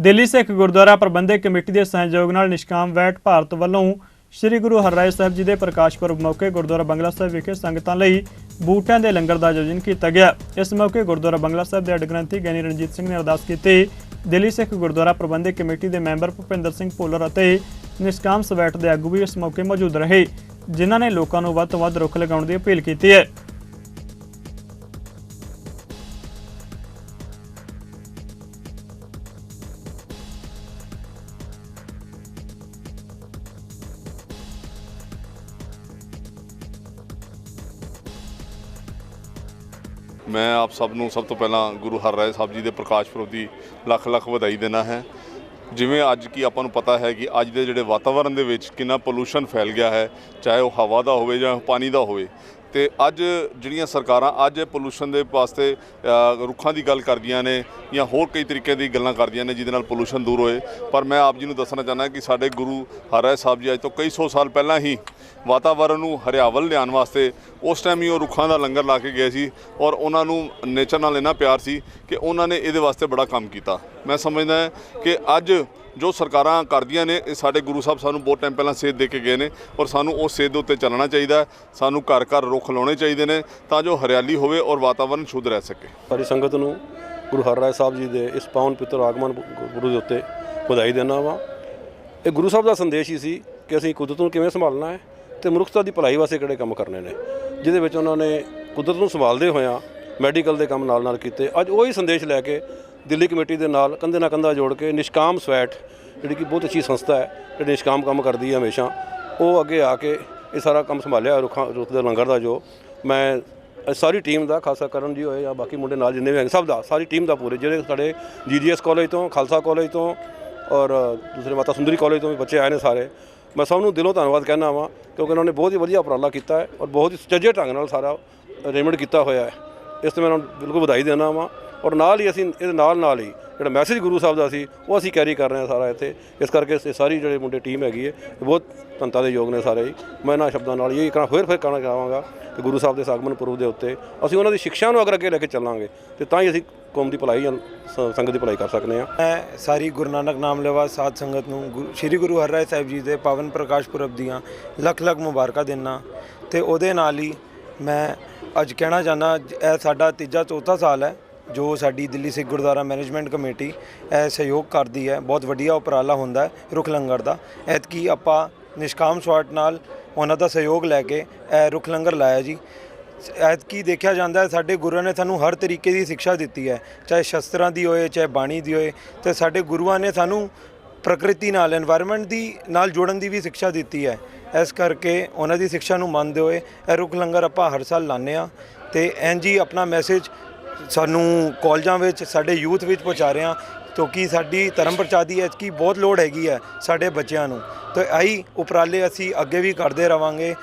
ਦਿੱਲੀ ਸਿੱਖ ਗੁਰਦੁਆਰਾ ਪ੍ਰਬੰਧਕ committee ਦੇ ਸਹਿਯੋਗ ਨਾਲ ਨਿਸ਼ਕਾਮ ਵੈਟ ਭਾਰਤ ਵੱਲੋਂ ਸ੍ਰੀ ਗੁਰੂ ਹਰਿਰਾਏ ਸਾਹਿਬ ਜੀ ਦੇ ਪ੍ਰਕਾਸ਼ ਪੁਰਬ ਮੌਕੇ ਗੁਰਦੁਆਰਾ ਬੰਗਲਾ ਸਾਹਿਬ ਵਿਖੇ ਸੰਗਤਾਂ ਲਈ ਬੂਟਿਆਂ ਦੇ ਲੰਗਰ ਦਾ ਆਯੋਜਨ ਕੀਤਾ ਗਿਆ। ਇਸ ਮੌਕੇ ਗੁਰਦੁਆਰਾ ਬੰਗਲਾ ਸਾਹਿਬ ਦੇ ਹੈੱਡ ਗ੍ਰੰਥੀ ਗਿਆਨੀ ਰਣਜੀਤ ਸਿੰਘ ਨੇ ਅਰਦਾਸ ਕੀਤੀ। ਦਿੱਲੀ ਸਿੱਖ ਗੁਰਦੁਆਰਾ ਪ੍ਰਬੰਧਕ ਕਮੇਟੀ ਦੇ ਮੈਂਬਰ ਭੁਪਿੰਦਰ ਸਿੰਘ ਭੁੱਲਰ ਅਤੇ ਨਿਸ਼ਕਾਮ ਸਵੈਟ ਦੇ ਆਗੂ ਵੀ ਇਸ ਮੌਕੇ ਮੌਜੂਦ ਰਹੇ, ਜਿਨ੍ਹਾਂ ਨੇ ਲੋਕਾਂ ਨੂੰ ਵੱਧ ਤੋਂ ਵੱਧ ਰੁੱਖ ਲਗਾਉਣ ਦੀ ਅਪੀਲ ਕੀਤੀ ਹੈ। ਮੈਂ ਆਪ ਸਭ ਨੂੰ ਸਭ ਤੋਂ ਪਹਿਲਾਂ ਗੁਰੂ ਹਰਰਾਏ ਸਾਹਿਬ ਜੀ ਦੇ ਪ੍ਰਕਾਸ਼ ਪੁਰਬ ਦੀ ਲੱਖ ਲੱਖ ਵਧਾਈ ਦੇਣਾ ਹੈ। ਜਿਵੇਂ ਅੱਜ ਕੀ ਆਪਾਂ ਨੂੰ ਪਤਾ ਹੈ ਕਿ ਅੱਜ ਦੇ ਜਿਹੜੇ ਵਾਤਾਵਰਣ ਦੇ ਵਿੱਚ ਕਿੰਨਾ ਪੋਲੂਸ਼ਨ ਫੈਲ ਗਿਆ ਹੈ, ਚਾਹੇ ਉਹ ਹਵਾ ਦਾ ਹੋਵੇ ਜਾਂ ਪਾਣੀ ਦਾ ਹੋਵੇ। ਤੇ ਅੱਜ ਜਿਹੜੀਆਂ ਸਰਕਾਰਾਂ ਅੱਜ ਪੋਲੂਸ਼ਨ ਦੇ ਵਾਸਤੇ ਰੁੱਖਾਂ ਦੀ ਗੱਲ ਕਰਦੀਆਂ ਨੇ ਜਾਂ ਹੋਰ ਕਈ ਤਰੀਕੇ ਦੀ ਗੱਲਾਂ ਕਰਦੀਆਂ ਨੇ ਜਿਹਦੇ ਨਾਲ ਪੋਲੂਸ਼ਨ ਦੂਰ ਹੋਏ। ਪਰ ਮੈਂ ਆਪ ਜੀ ਨੂੰ ਦੱਸਣਾ ਚਾਹੁੰਦਾ ਕਿ ਸਾਡੇ ਗੁਰੂ ਹਰਰਾਏ ਸਾਹਿਬ ਜੀ ਅੱਜ ਤੋਂ ਕਈ ਸੌ ਸਾਲ ਪਹਿਲਾਂ ਹੀ ਵਾਤਾਵਰਣ ਨੂੰ ਹਰਿਆਵਲ ਲਿਆਉਣ ਵਾਸਤੇ ਉਸ ਟਾਈਮ ਹੀ ਉਹ ਰੁੱਖਾਂ ਦਾ ਲੰਗਰ ਲਾ ਕੇ ਗਏ ਸੀ ਔਰ ਉਹਨਾਂ ਨੂੰ ਨੇਚਰ ਨਾਲ ਇੰਨਾ ਪਿਆਰ ਸੀ ਕਿ ਉਹਨਾਂ ਨੇ ਇਹਦੇ ਵਾਸਤੇ ਬੜਾ ਕੰਮ ਕੀਤਾ। ਮੈਂ ਸਮਝਦਾ ਹਾਂ ਕਿ ਅੱਜ ਜੋ ਸਰਕਾਰਾਂ ਕਰਦੀਆਂ ਨੇ, ਇਹ ਸਾਡੇ ਗੁਰੂ ਸਾਹਿਬ ਸਾਨੂੰ ਬਹੁਤ ਟਾਈਮ ਪਹਿਲਾਂ ਸੇਧ ਦੇ ਕੇ ਗਏ ਨੇ ਔਰ ਸਾਨੂੰ ਉਹ ਸੇਧ ਦੇ ਉੱਤੇ ਚੱਲਣਾ ਚਾਹੀਦਾ ਸਾਨੂੰ ਘਰ ਘਰ ਰੁੱਖ ਲਾਉਣੇ ਚਾਹੀਦੇ ਨੇ ਤਾਂ ਜੋ ਹਰਿਆਲੀ ਹੋਵੇ ਔਰ ਵਾਤਾਵਰਣ ਸ਼ੁੱਧ ਰਹਿ ਸਕੇ। ਸਾਰੀ ਸੰਗਤ ਨੂੰ ਗੁਰੂ ਹਰਰਾਏ ਸਾਹਿਬ ਜੀ ਦੇ ਇਸ ਪਾਵਨ ਪਿੱਤਰ ਆਗਮਨ ਗੁਰੂ ਦੇ ਉੱਤੇ ਵਧਾਈ ਦੇਣਾ ਵਾ। ਇਹ ਗੁਰੂ ਸਾਹਿਬ ਦਾ ਸੰਦੇਸ਼ ਹੀ ਸੀ ਕਿ ਅਸੀਂ ਕੁਦਰਤ ਨੂੰ ਕਿਵੇਂ ਸੰਭਾਲਣਾ ਹੈ। ਤੇ ਮਨੁੱਖਤਾ ਦੀ ਭਲਾਈ ਵਾਸਤੇ ਕਿਹੜੇ ਕੰਮ ਕਰਨੇ ਨੇ? ਜਿਹਦੇ ਵਿੱਚ ਉਹਨਾਂ ਨੇ ਕੁਦਰਤ ਨੂੰ ਸੰਭਾਲਦੇ ਹੋਇਆਂ ਮੈਡੀਕਲ ਦੇ ਕੰਮ ਨਾਲ ਨਾਲ ਕੀਤੇ। ਅੱਜ ਉਹੀ ਸੰਦੇਸ਼ ਲੈ ਕੇ ਦਿੱਲੀ ਕਮੇਟੀ ਦੇ ਨਾਲ ਕੰਧੇ ਨਾਲ ਕੰਧਾ ਜੋੜ ਕੇ ਨਿਸ਼ਕਾਮ ਸਵੈਟ, ਜਿਹੜੀ ਕਿ ਬਹੁਤ ਅੱਛੀ ਸੰਸਥਾ ਹੈ, ਜਿਹੜੀ ਨਿਸ਼ਕਾਮ ਕੰਮ ਕਰਦੀ ਹੈ ਹਮੇਸ਼ਾ, ਉਹ ਅੱਗੇ ਆ ਕੇ ਇਹ ਸਾਰਾ ਕੰਮ ਸੰਭਾਲਿਆ ਰੁੱਖਾਂ, ਰੁੱਖ ਦੇ ਲੰਗਰ ਦਾ ਜੋ ਮੈਂ ਸਾਰੀ ਟੀਮ ਦਾ, ਖਾਲਸਾ ਕਰਨ ਜੀ ਹੋਏ ਜਾਂ ਬਾਕੀ ਮੁੰਡੇ ਨਾਲ ਜਿੰਨੇ ਵੀ ਹੈਗੇ, ਸਭ ਦਾ, ਸਾਰੀ ਟੀਮ ਦਾ ਪੂਰੇ। ਜਿਹੜੇ ਸਾਡੇ ਜੀਜੀਐਸ ਕਾਲਜ ਤੋਂ, ਖਾਲਸਾ ਕਾਲਜ ਤੋਂ ਔਰ ਦੂਸਰੇ ਮਾਤਾ ਸੁੰਦਰੀ ਕਾਲਜ ਤੋਂ ਵੀ ਬੱਚੇ ਆਏ ਨੇ ਸਾਰੇ ਮੈਂ ਸਭ ਨੂੰ ਦਿਲੋਂ ਧੰਨਵਾਦ ਕਹਿਣਾ ਵਾਂ, ਕਿਉਂਕਿ ਉਹਨਾਂ ਨੇ ਬਹੁਤ ਹੀ ਵਧੀਆ ਉਪਰਾਲਾ ਕੀਤਾ ਹੈ ਔਰ ਬਹੁਤ ਹੀ ਸੁਚੱਜੇ ਢੰਗ ਨਾਲ ਸਾਰਾ ਅਰੇਂਜਮੈਂਟ ਕੀਤਾ ਹੋਇਆ ਹੈ। ਇਸ ਤੇ ਮੈਂ ਉਹਨਾਂ ਨੂੰ ਬਿਲਕੁਲ ਵਧਾਈ ਦੇਣਾ ਵਾਂ ਔਰ ਨਾਲ ਹੀ ਅਸੀਂ ਇਹਦੇ ਨਾਲ ਨਾਲ ਹੀ ਜਿਹੜਾ ਮੈਸੇਜ ਗੁਰੂ ਸਾਹਿਬ ਦਾ ਸੀ, ਉਹ ਅਸੀਂ ਕੈਰੀ ਕਰ ਰਹੇ ਹਾਂ ਸਾਰਾ ਇੱਥੇ। ਇਸ ਕਰਕੇ ਇਹ ਸਾਰੀ ਜਿਹੜੇ ਮੁੰਡੇ ਟੀਮ ਹੈਗੀ ਹੈ, ਇਹ ਬਹੁਤ ਧੰਤਾ ਦੇ ਯੋਗ ਨੇ ਸਾਰੇ ਹੀ। ਮੈਂ ਇਹਨਾਂ ਸ਼ਬਦਾਂ ਨਾਲ ਇਹ ਕਹਿਣਾ ਫਿਰ ਫਿਰ ਕਹਿਣਾ ਚਾਹਾਂਗਾ ਕਿ ਗੁਰੂ ਸਾਹਿਬ ਦੇ ਸਾਗਮਨ ਪੁਰਬ ਦੇ ਉੱਤੇ ਅਸੀਂ ਉਹਨਾਂ ਦੀ ਸਿੱਖਿਆ ਨੂੰ ਅਗਰ ਅੱਗੇ ਲੈ ਕੇ ਚੱਲਾਂਗੇ, ਤੇ ਤਾਂ ਹੀ ਅਸੀਂ ਕੌਮ ਦੀ ਭਲਾਈ ਸ- ਸੰਗਤ ਦੀ ਭਲਾਈ ਕਰ ਸਕਦੇ ਹਾਂ। ਮੈਂ ਸਾਰੀ ਗੁਰੂ ਨਾਨਕ ਨਾਮ ਲੈਵਾ ਸਾਧ ਸੰਗਤ ਨੂੰ ਗੁਰੂ- ਸ੍ਰੀ ਗੁਰੂ ਹਰਿਰਾਏ ਸਾਹਿਬ ਜੀ ਦੇ ਪਾਵਨ ਪ੍ਰਕਾਸ਼ ਪੁਰਬ ਦੀਆਂ ਲੱਖ ਲੱਖ ਮੁਬਾਰਕਾਂ ਦਿੰਨਾ। ਤੇ ਉਹਦੇ ਨਾਲ ਹੀ ਮੈਂ ਅੱਜ ਕਹਿਣਾ ਚਾਹੁੰਦਾ, ਇਹ ਸਾਡਾ ਤੀਜਾ, ਚੌਥਾ ਸਾਲ ਹੈ। ਜੋ ਸਾਡੀ ਦਿੱਲੀ ਸਿੱਖ ਗੁਰਦੁਆਰਾ ਮੈਨੇਜਮੈਂਟ ਕਮੇਟੀ, ਇਹ ਸਹਿਯੋਗ ਕਰਦੀ ਹੈ, ਬਹੁਤ ਵਧੀਆ ਉਪਰਾਲਾ ਹੁੰਦਾ ਹੈ ਰੁੱਖ ਲੰਗਰ ਦਾ। ਐਤਕੀ ਆਪਾਂ ਨਿਸ਼ਕਾਮ ਸਵਾਟ ਨਾਲ ਉਹਨਾਂ ਦਾ ਸਹਿਯੋਗ ਲੈ ਕੇ ਇਹ ਰੁੱਖ ਲੰਗਰ ਲਾਇਆ ਜੀ। ਐਤ ਕੀ ਦੇਖਿਆ ਜਾਂਦਾ ਹੈ ਸਾਡੇ ਗੁਰੂਆਂ ਨੇ ਸਾਨੂੰ ਹਰ ਤਰੀਕੇ ਦੀ ਸਿੱਖਿਆ ਦਿੱਤੀ ਹੈ, ਚਾਹੇ ਸ਼ਸਤਰਾਂ ਦੀ ਹੋਏ, ਚਾਹੇ ਬਾਣੀ ਦੀ ਹੋਏ, ਤੇ ਸਾਡੇ ਗੁਰੂਆਂ ਨੇ ਸਾਨੂੰ ਪ੍ਰਕਿਰਤੀ ਨਾਲ এনवायरमेंट ਦੀ ਨਾਲ ਜੋੜਨ ਦੀ ਵੀ ਸਿੱਖਿਆ ਦਿੱਤੀ ਹੈ। ਇਸ ਕਰਕੇ ਉਹਨਾਂ ਦੀ ਸਿੱਖਿਆ ਨੂੰ ਮੰਨਦੇ ਹੋਏ ਇਹ ਰੁੱਖ ਲੰਗਰ ਆਪਾਂ ਹਰ ਸਾਲ ਲਾਣੇ ਆ ਤੇ ਐਨ ਜੀ ਆਪਣਾ ਮੈਸੇਜ ਸਾਨੂੰ ਕਾਲਜਾਂ ਵਿੱਚ, ਸਾਡੇ ਯੂਥ ਵਿੱਚ ਪਹੁੰਚਾ ਰਹੇ ਹਾਂ, ਕਿਉਂਕਿ ਸਾਡੀ ਧਰਮ ਪ੍ਰਚਾਰ ਦੀ ਐਤਕੀ ਬਹੁਤ ਲੋੜ ਹੈਗੀ ਹੈ ਸਾਡੇ ਬੱਚਿਆਂ ਨੂੰ। ਤੇ ਆਈ ਉਪਰਾਲੇ ਅਸੀਂ ਅੱਗੇ ਵੀ ਕਰਦੇ ਰਵਾਂਗੇ।